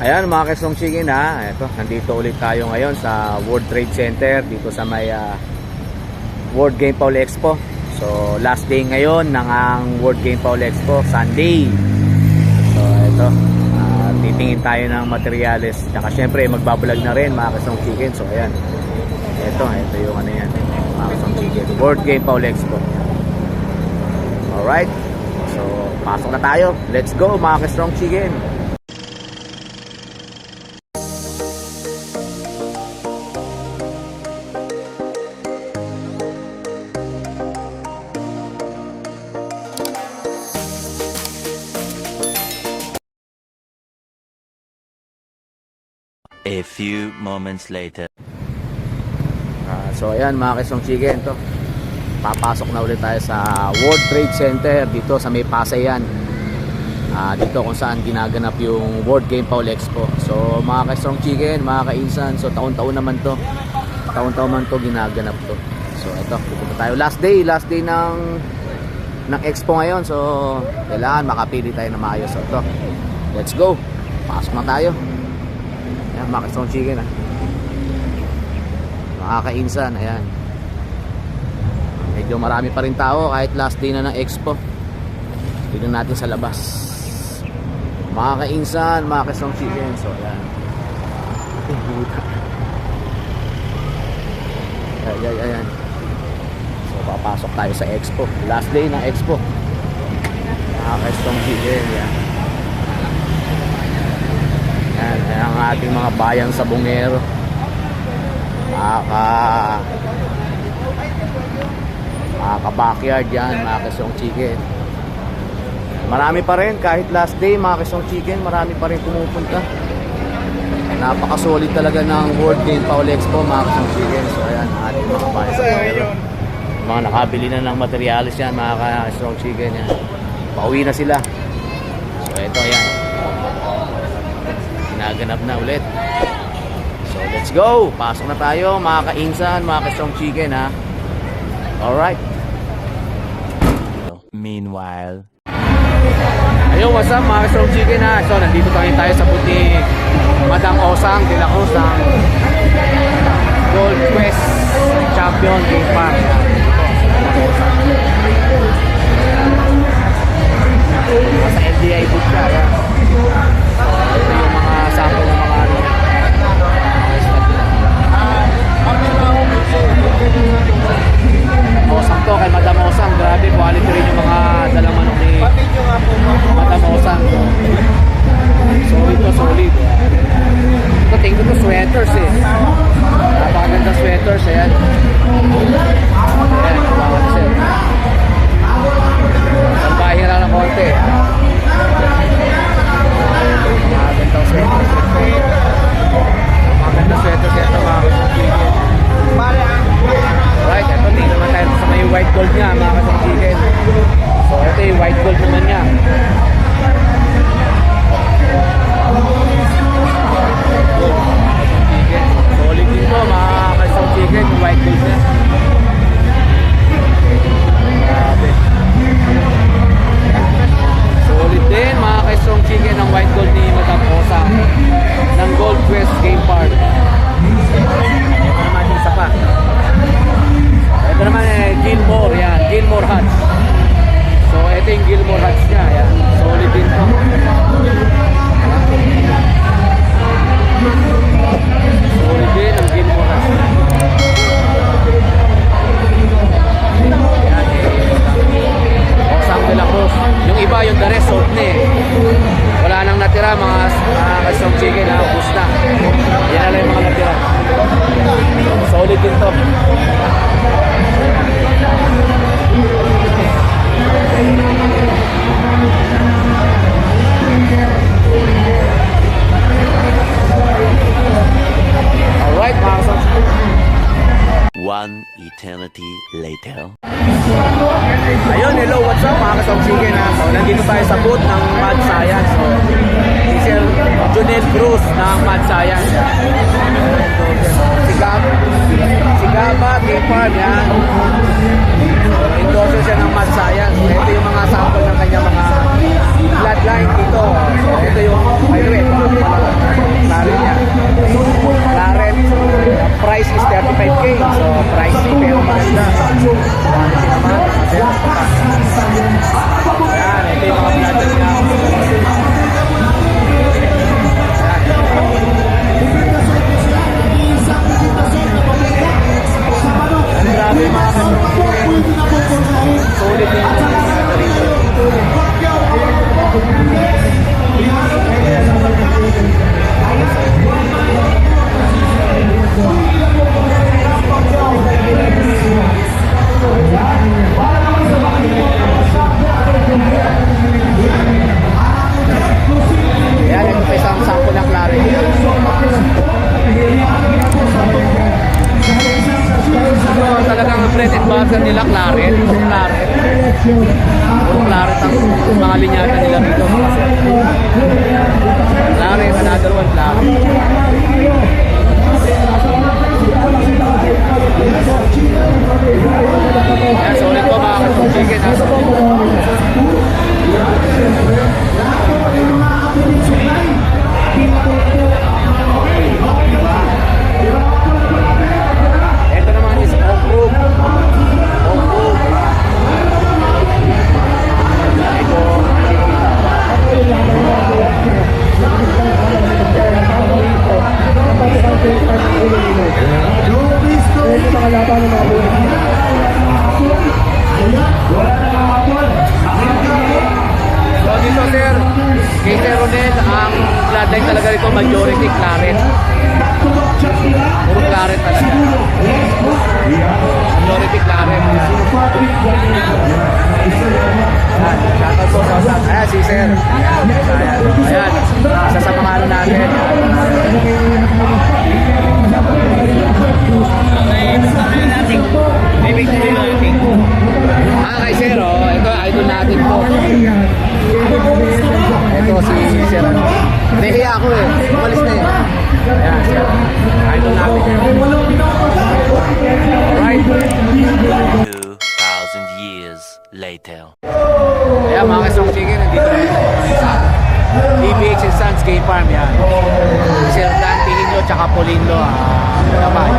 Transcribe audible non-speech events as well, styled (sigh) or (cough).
Ayan mga kesong chicken ha. Ito, nandito ulit tayo ngayon sa World Trade Center dito sa may ah, World Game Paul Expo. So last day ngayon ng ang World Game Paul Expo, Sunday. So ito, ah, titingin tayo ng materyales. Tsaka syempre magbabalag na rin mga kesong chicken. So ayan. Ito, ito yung ano yan. Mga kesong chicken. World Game Paul Expo. Alright. So pasok na tayo. Let's go mga kesong chicken. A few moments later. Ah, so ayan mga kesong chicken to. Papasok na ulit tayo sa World Trade Center dito sa may Pasay. Ah, dito kung saan ginaganap yung World Game Paul Expo. So mga kesong chicken, mga kainsan, so taon-taon naman to. Taon-taon man to ginaganap to. So ito, pupunta tayo last day, last day ng ng expo ngayon. So kailangan makapili tayo na maayos. So ito, let's go. Pasok na tayo. Ayan, mga kesong chicken ah. Makakainsan ayan. Medyo marami pa rin tao kahit last day na ng expo. Tignan natin sa labas. Mga kainsan mga chicken so ayan. Ay, (laughs) buta. ay ay ayan. So papasok tayo sa expo. Last day ng expo. Mga kasong chicken yan yan, yan ang ating mga bayang sabongero Maka Maka backyard yan, mga kasong chicken. Marami pa rin kahit last day mga kasong chicken, marami pa rin pumupunta. Napaka-solid talaga ng World Game Paul Expo mga kasong chicken. So ayan, ating mga bayan sa Pangero. Mga nakabili na ng materialis yan mga kasong chicken yan. Pauwi na sila. So ito yan. Ginaganap na ulit. So let's go! Pasok na tayo mga kainsan, mga kasong chicken ha. Alright. Meanwhile, Ayun, what's up mga kasong chicken ha. So nandito tayo tayo sa puti Madang Osang de la Cruz ng Gold Quest Champion Game Park. Nasa LDI booth siya. Yan. Kay Madam Osang. Grabe, quality hello, what's up mga kasong chicken nandito tayo sa booth ng Mad Science. So, si Sir Junel Cruz ng Mad Science. Si Gab, si Gaba, Game Farm, yan. So, endorser siya ng Mad Science. So, ito yung mga sample ng kanyang mga tractor nila, Claret. Puro Claret. Puro Claret ang mga linyata nila dito. Claret, another one, Claret. So ulit po mga kasong chicken. Bloodline talaga rito majority claret. Puro claret talaga. Majority claret. Ayan, shoutout po sa. Ayan, si Sir. Ayan, ayan. Sa later. Ayan mga kasong chicken, nandito na sa DBX and Sons Game Farm yan. Si Sir Dante Hino tsaka Polindo ah, naman.